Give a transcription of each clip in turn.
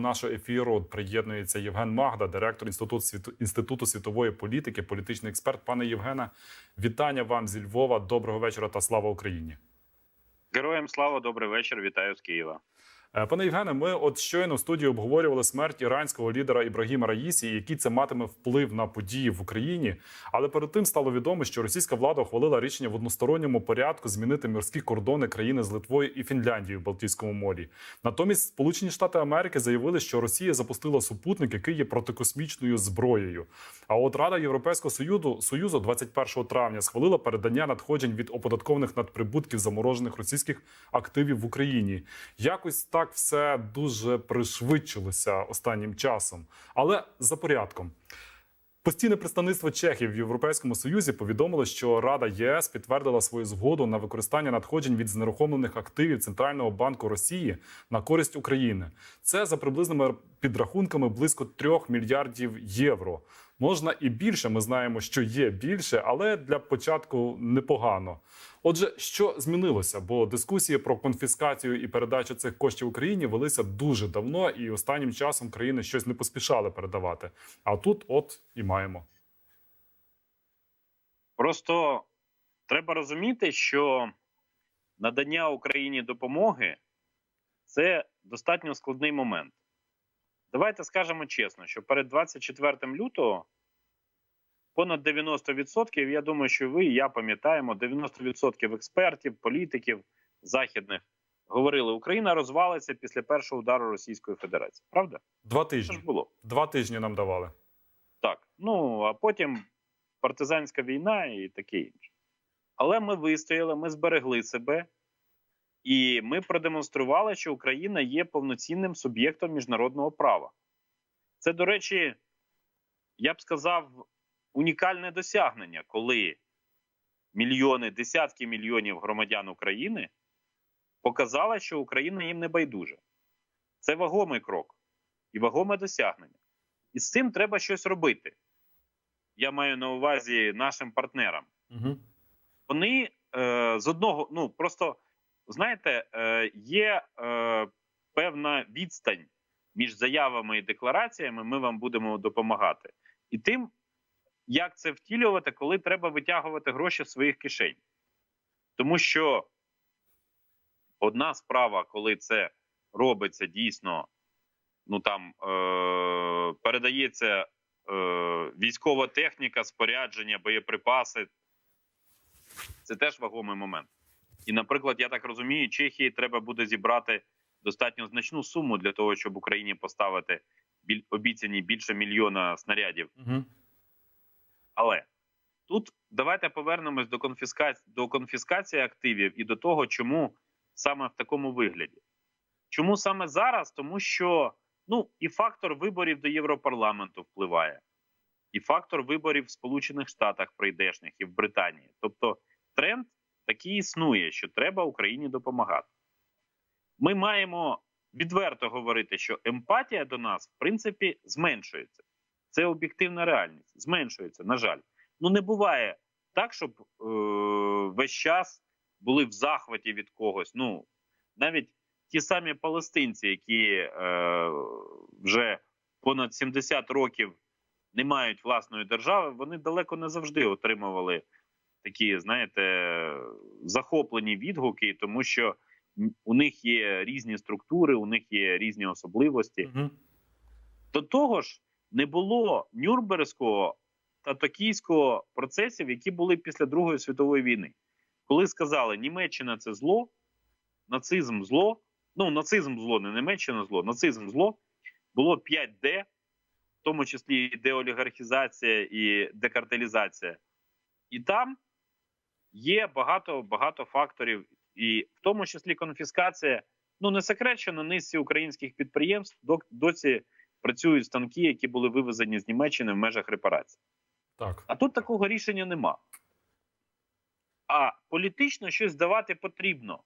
до нашого ефіру приєднується Євген Магда, директор інституту світу інституту світової політики, політичний експерт. Пане Євгене, вітання вам зі Львова. Доброго вечора та слава Україні. Героям слава, добрий вечір. Вітаю з Києва. Е, Пане Євгене, ми от щойно в студії обговорювали смерть іранського лідера Ібрагіма Раїсі, який це матиме вплив на події в Україні. Але перед тим стало відомо, що російська влада ухвалила рішення в односторонньому порядку змінити морські кордони країни з Литвою і Фінляндією в Балтійському морі. Натомість Сполучені Штати Америки заявили, що Росія запустила супутник, який є протикосмічною зброєю. А от Рада Європейського союзу союзу 21 травня схвалила передання надходжень від оподаткованих надприбутків заморожених російських активів в Україні. Якось так все дуже пришвидшилося останнім часом, але за порядком. Постійне представництво Чехів в Європейському Союзі повідомило, що Рада єС підтвердила свою згоду на використання надходжень від знерухомлених активів Центрального банку Росії на користь України. Це за приблизними підрахунками близько 3 мільярдів євро. Можна і більше. Ми знаємо, що є більше, але для початку непогано. Отже, що змінилося? Бо дискусії про конфіскацію і передачу цих коштів Україні велися дуже давно, і останнім часом країни щось не поспішали передавати. А тут, от і маємо. Просто треба розуміти, що надання Україні допомоги це достатньо складний момент. Давайте скажемо чесно, що перед 24 лютого понад 90%, я думаю, що ви і я пам'ятаємо, 90% експертів, політиків західних говорили, Україна розвалиться після першого удару Російської Федерації. Правда? Два тижні. ж було. Два тижні нам давали. Так. Ну а потім партизанська війна і таке інше. Але ми вистояли, ми зберегли себе, і ми продемонстрували, що Україна є повноцінним суб'єктом міжнародного права. Це, до речі, я б сказав, унікальне досягнення, коли мільйони, десятки мільйонів громадян України показали, що Україна їм не байдуже. Це вагомий крок і вагоме досягнення. І з цим треба щось робити. Я маю на увазі нашим партнерам. Угу. Вони е, з одного, ну просто знаєте, е, є е, певна відстань між заявами і деклараціями. Ми вам будемо допомагати, і тим, як це втілювати, коли треба витягувати гроші з своїх кишень. Тому що одна справа, коли це робиться дійсно, ну там е, передається е, військова техніка, спорядження, боєприпаси. Це теж вагомий момент. І, наприклад, я так розумію, Чехії треба буде зібрати достатньо значну суму для того, щоб Україні поставити біль, обіцяні більше мільйона снарядів. Угу. Але тут давайте повернемось до конфіскації до конфіскації активів і до того, чому саме в такому вигляді. Чому саме зараз? Тому що ну і фактор виборів до Європарламенту впливає, і фактор виборів в Сполучених Штатах прийдешніх і в Британії. Тобто тренд такий існує, що треба Україні допомагати. Ми маємо відверто говорити, що емпатія до нас, в принципі, зменшується. Це об'єктивна реальність. Зменшується, на жаль. Ну не буває так, щоб е- весь час були в захваті від когось. Ну навіть ті самі палестинці, які е- вже понад 70 років не мають власної держави, вони далеко не завжди отримували такі, знаєте, захоплені відгуки, тому що у них є різні структури, у них є різні особливості. Угу. До того ж, не було Нюрнберзького та Токійського процесів, які були після Другої світової війни, коли сказали, Німеччина це зло, нацизм зло. Ну, нацизм зло, не Німеччина зло, нацизм зло. Було 5D, в тому числі і деолігархізація і декартелізація. І там є багато багато факторів, і в тому числі конфіскація. Ну не секрет, що на низці українських підприємств досі працюють станки, які були вивезені з Німеччини в межах репарацій. Так. А тут такого рішення нема. А політично щось давати потрібно.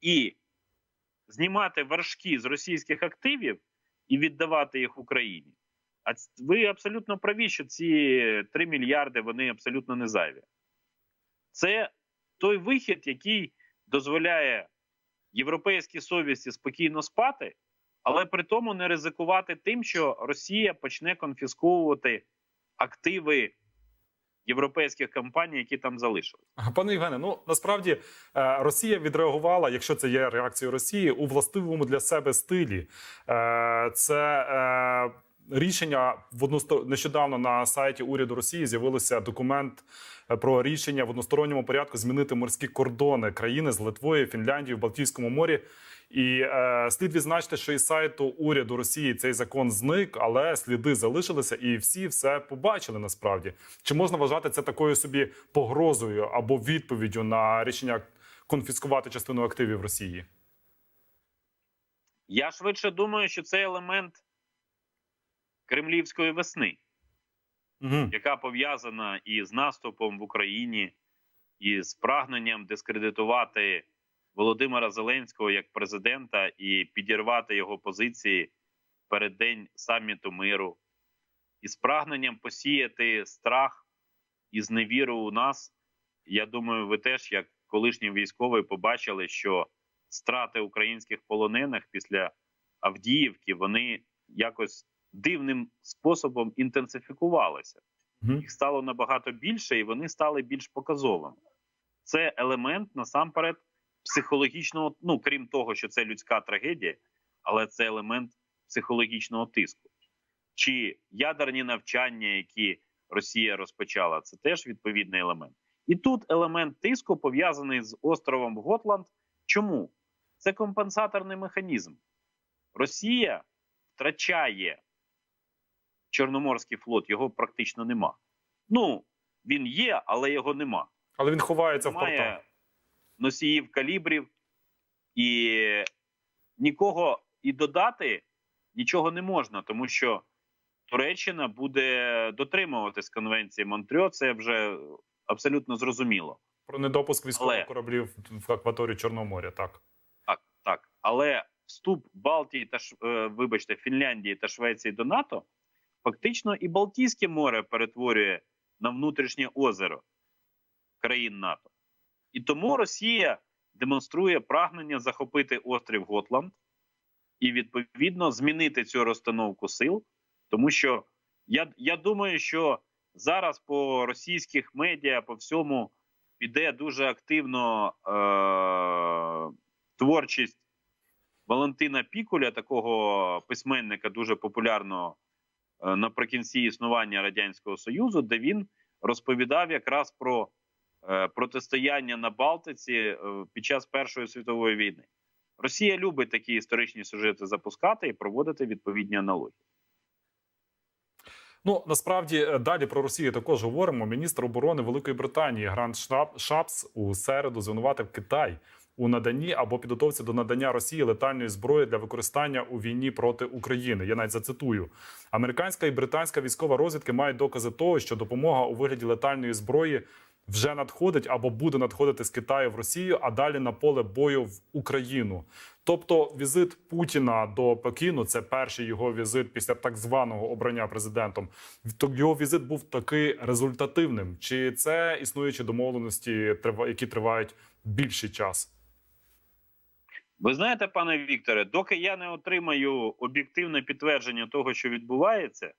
І знімати вершки з російських активів і віддавати їх Україні. А ви абсолютно праві, що ці 3 мільярди вони абсолютно не зайві. Це той вихід, який дозволяє європейській совісті спокійно спати, але при тому не ризикувати тим, що Росія почне конфісковувати активи європейських компаній, які там залишились. Пане Євгене, ну насправді е, Росія відреагувала, якщо це є реакцією Росії, у властивому для себе стилі. Е, Це е, рішення в односто... нещодавно на сайті уряду Росії з'явився документ е, про рішення в односторонньому порядку змінити морські кордони країни з Литвою, Фінляндією в Балтійському морі. І е, слід відзначити, що із сайту уряду Росії цей закон зник, але сліди залишилися, і всі все побачили насправді. Чи можна вважати це такою собі погрозою або відповіддю на рішення конфіскувати частину активів Росії? Я швидше думаю, що це елемент кремлівської весни, Угу. яка пов'язана і з наступом в Україні, і з прагненням дискредитувати Володимира Зеленського як президента і підірвати його позиції перед день саміту миру, і з прагненням посіяти страх і зневіру у нас. Я думаю, ви теж, як колишній військовий, побачили, що страти українських полонених після Авдіївки вони якось дивним способом інтенсифікувалися. Їх стало набагато більше, і вони стали більш показовими. Це елемент насамперед психологічного, ну крім того, що це людська трагедія, але це елемент психологічного тиску. Чи ядерні навчання, які Росія розпочала, це теж відповідний елемент. І тут елемент тиску пов'язаний з островом Готланд. Чому? Це компенсаторний механізм. Росія втрачає Чорноморський флот, його практично нема. Ну, він є, але його нема. Але він ховається в Немає портах. носіїв калібрів, і нікого і додати нічого не можна, тому що Туреччина буде дотримуватись конвенції Монтрьо. Це вже абсолютно зрозуміло. Про недопуск військових Але- кораблів в акваторії Чорного моря. Так. Так, так. Але вступ Балтії та е, вибачте, Фінляндії та Швеції до НАТО фактично і Балтійське море перетворює на внутрішнє озеро країн НАТО. І тому Росія демонструє прагнення захопити острів Готланд і відповідно змінити цю розстановку сил, тому що я, я думаю, що зараз по російських медіа по всьому піде дуже активно е- творчість Валентина Пікуля, такого письменника, дуже популярного наприкінці існування Радянського Союзу, де він розповідав якраз про е, протистояння на Балтиці е, під час Першої світової війни. Росія любить такі історичні сюжети запускати і проводити відповідні аналогії. Ну насправді е, далі про Росію також говоримо. Міністр оборони Великої Британії Грант Шапс у середу звинуватив Китай у наданні або підготовці до надання Росії летальної зброї для використання у війні проти України. Я навіть зацитую: американська і британська військова розвідки мають докази того, що допомога у вигляді летальної зброї вже надходить або буде надходити з Китаю в Росію, а далі на поле бою в Україну. Тобто, візит Путіна до Пекіну це перший його візит після так званого обрання президентом. То його візит був таки результативним. Чи це існуючі домовленості, які тривають більший час? Ви знаєте, пане Вікторе, доки я не отримаю об'єктивне підтвердження того, що відбувається,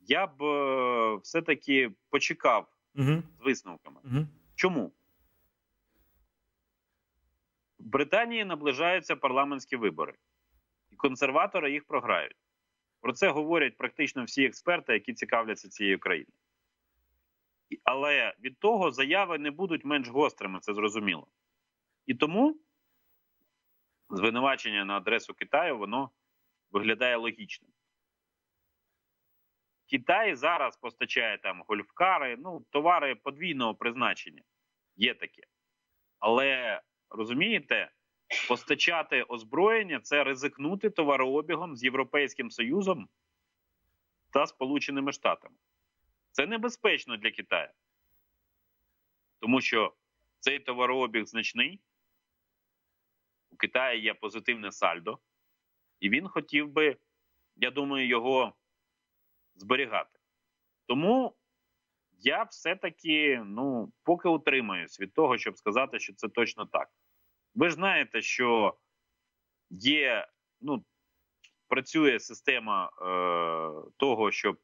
я б е, все-таки почекав Угу. з висновками. Угу. Чому? В Британії наближаються парламентські вибори, і консерватори їх програють. Про це говорять практично всі експерти, які цікавляться цією країною. Але від того заяви не будуть менш гострими, це зрозуміло. І тому звинувачення на адресу Китаю воно виглядає логічним. Китай зараз постачає там гольфкари, ну, товари подвійного призначення. Є таке. Але розумієте, постачати озброєння це ризикнути товарообігом з Європейським Союзом та Сполученими Штатами. Це небезпечно для Китаю. Тому що цей товарообіг значний. Китаї є позитивне сальдо, і він хотів би, я думаю, його зберігати. Тому я все-таки ну, поки утримаюсь від того, щоб сказати, що це точно так. Ви ж знаєте, що є, ну, працює система е, того, щоб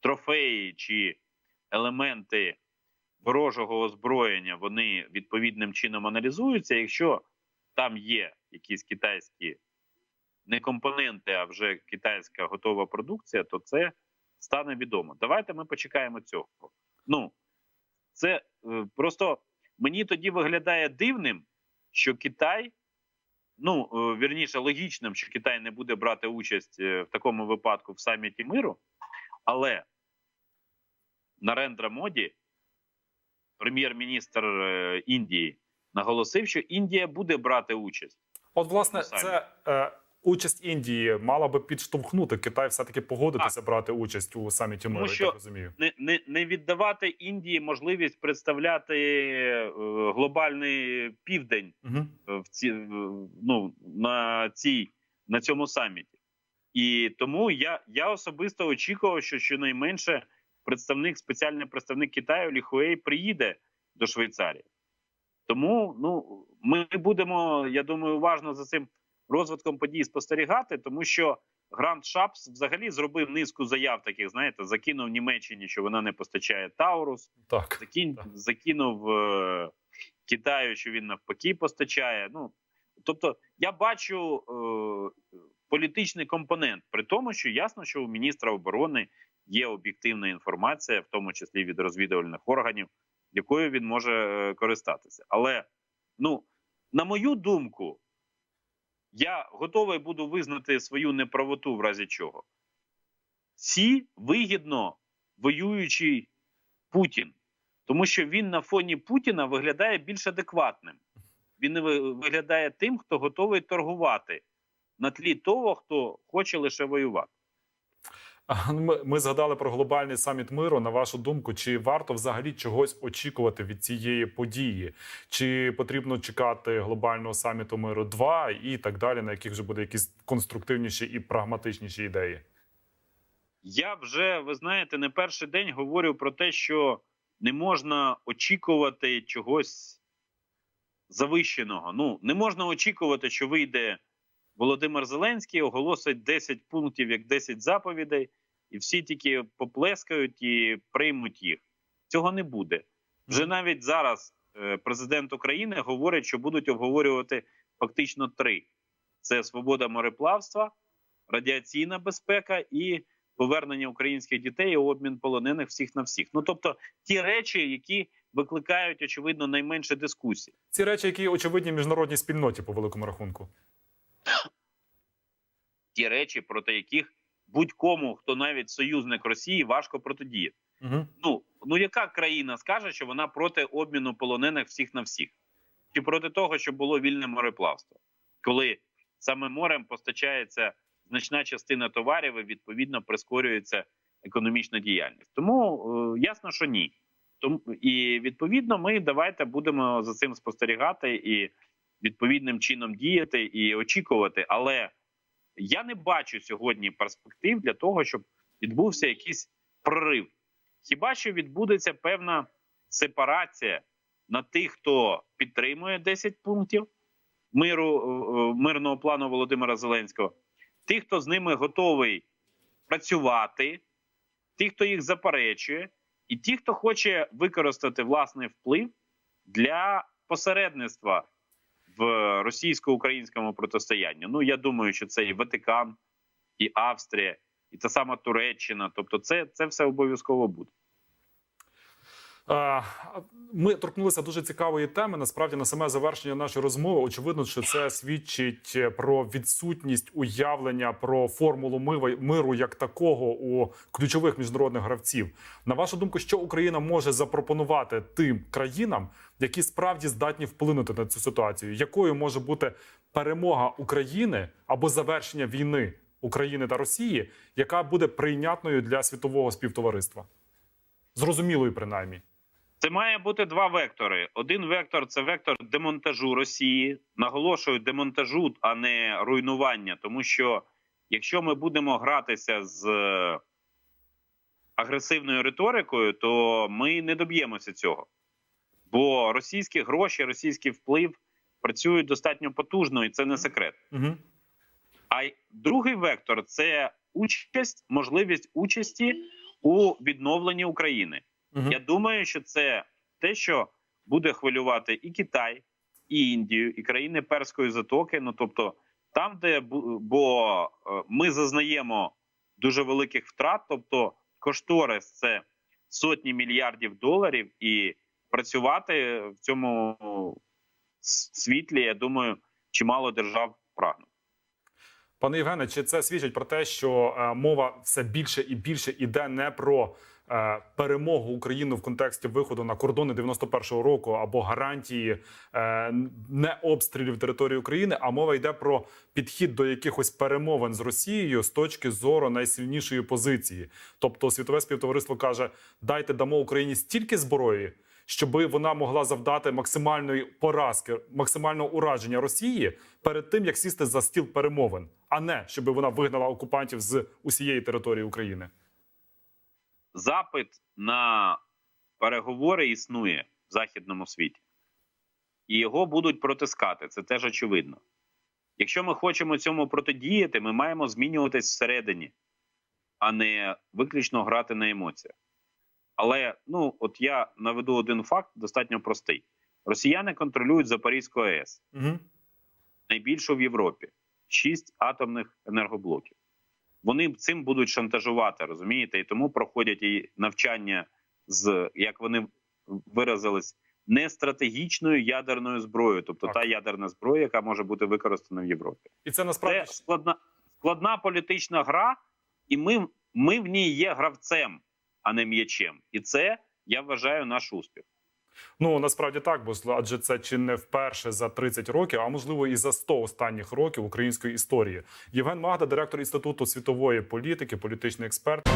трофеї чи елементи ворожого озброєння вони відповідним чином аналізуються. Якщо там є якісь китайські не компоненти, а вже китайська готова продукція, то це стане відомо. Давайте ми почекаємо цього. Ну це е, просто мені тоді виглядає дивним, що Китай, ну е, вірніше, логічним, що Китай не буде брати участь е, в такому випадку в саміті миру, але Нарендра Моді, прем'єр-міністр Індії, наголосив, що Індія буде брати участь. От, власне, це е, участь Індії мала би підштовхнути Китай все таки погодитися брати участь у саміті миру, я що- так розумію. не, не, не віддавати Індії можливість представляти е, глобальний південь Угу. в ці, ну, на, цій, на цьому саміті. І тому я, я особисто очікував, що щонайменше представник, спеціальний представник Китаю Ліхуей приїде до Швейцарії. Тому ну, ми будемо, я думаю, уважно за цим розвитком подій спостерігати, тому що Гранд Шапс взагалі зробив низку заяв таких, знаєте, закинув Німеччині, що вона не постачає Таурус, Так. закинь, Так. закинув е, Китаю, що він навпаки постачає. Ну тобто, я бачу е, політичний компонент, при тому, що ясно, що у міністра оборони є об'єктивна інформація, в тому числі від розвідувальних органів, якою він може е, користатися. Але ну, на мою думку, я готовий буду визнати свою неправоту в разі чого. Сі вигідно воюючий Путін, тому що він на фоні Путіна виглядає більш адекватним. Він виглядає тим, хто готовий торгувати на тлі того, хто хоче лише воювати. Ну, ми згадали про глобальний саміт миру. На вашу думку, чи варто взагалі чогось очікувати від цієї події? Чи потрібно чекати глобального саміту миру 2 і так далі, на яких вже буде якісь конструктивніші і прагматичніші ідеї? Я вже, ви знаєте, не перший день говорю про те, що не можна очікувати чогось завищеного. Ну, не можна очікувати, що вийде Володимир Зеленський, оголосить 10 пунктів як 10 заповідей, і всі тільки поплескають і приймуть їх. Цього не буде. Вже навіть зараз е, президент України говорить, що будуть обговорювати фактично три: це свобода мореплавства, радіаційна безпека і повернення українських дітей і обмін полонених всіх на всіх. Ну тобто ті речі, які викликають очевидно найменше дискусій. Ці речі, які очевидні міжнародній спільноті по великому рахунку. Ті речі, проти яких будь-кому, хто навіть союзник Росії, важко протидіяти. Угу. Ну ну яка країна скаже, що вона проти обміну полонених всіх на всіх, чи проти того, щоб було вільне мореплавство, коли саме морем постачається значна частина товарів і відповідно прискорюється економічна діяльність. Тому е, ясно, що ні. Тому і відповідно, ми давайте будемо за цим спостерігати і відповідним чином діяти і очікувати. Але я не бачу сьогодні перспектив для того, щоб відбувся якийсь прорив. Хіба що відбудеться певна сепарація на тих, хто підтримує 10 пунктів миру е, е, мирного плану Володимира Зеленського, тих, хто з ними готовий працювати, тих, хто їх заперечує, і ті, хто хоче використати власний вплив для посередництва в російсько-українському протистоянні. Ну я думаю, що це і Ватикан, і Австрія, і та сама Туреччина. Тобто, це, це все обов'язково буде. Е, Ми торкнулися дуже цікавої теми. Насправді, на саме завершення нашої розмови, очевидно, що це свідчить про відсутність уявлення про формулу миру як такого у ключових міжнародних гравців. На вашу думку, що Україна може запропонувати тим країнам, які справді здатні вплинути на цю ситуацію? Якою може бути перемога України або завершення війни України та Росії, яка буде прийнятною для світового співтовариства? Зрозумілою, принаймні. Це має бути два вектори. Один вектор це вектор демонтажу Росії. Наголошую демонтажу, а не руйнування. Тому що якщо ми будемо гратися з е, агресивною риторикою, то ми не доб'ємося цього. Бо російські гроші, російський вплив працюють достатньо потужно, і це не секрет. Угу. А другий вектор це участь, можливість участі у відновленні України. Мгм. Я думаю, що це те, що буде хвилювати і Китай, і Індію, і країни Перської затоки. Ну тобто, там, де бо е, ми зазнаємо дуже великих втрат, тобто кошторис це сотні мільярдів доларів, і працювати в цьому світлі, я думаю, чимало держав прагнуть. Пане Євгене, чи це свідчить про те, що е, мова все більше і більше іде не про перемогу України в контексті виходу на кордони 91-го року або гарантії е, не обстрілів території України, а мова йде про підхід до якихось перемовин з Росією з точки зору найсильнішої позиції. Тобто, світове співтовариство каже: дайте дамо Україні стільки зброї. Щоб вона могла завдати максимальної поразки, максимального ураження Росії перед тим, як сісти за стіл перемовин, а не щоб вона вигнала окупантів з усієї території України. Запит на переговори існує в західному світі, і його будуть протискати. Це теж очевидно. Якщо ми хочемо цьому протидіяти, ми маємо змінюватись всередині, а не виключно грати на емоціях. Але ну, от я наведу один факт достатньо простий: росіяни контролюють Запорізьку АЕС, Угу. найбільшу в Європі, шість атомних енергоблоків. Вони цим будуть шантажувати, розумієте? І тому проходять і навчання з, як вони виразились, не стратегічною ядерною зброєю, тобто Так. та ядерна зброя, яка може бути використана в Європі. І це насправді Це складна, складна політична гра, і ми, ми в ній є гравцем, а не м'ячем. І це я вважаю наш успіх. Ну насправді так, бо адже це чи не вперше за 30 років, а можливо і за 100 останніх років української історії. Євген Магда, директор інституту світової політики, політичний експерт.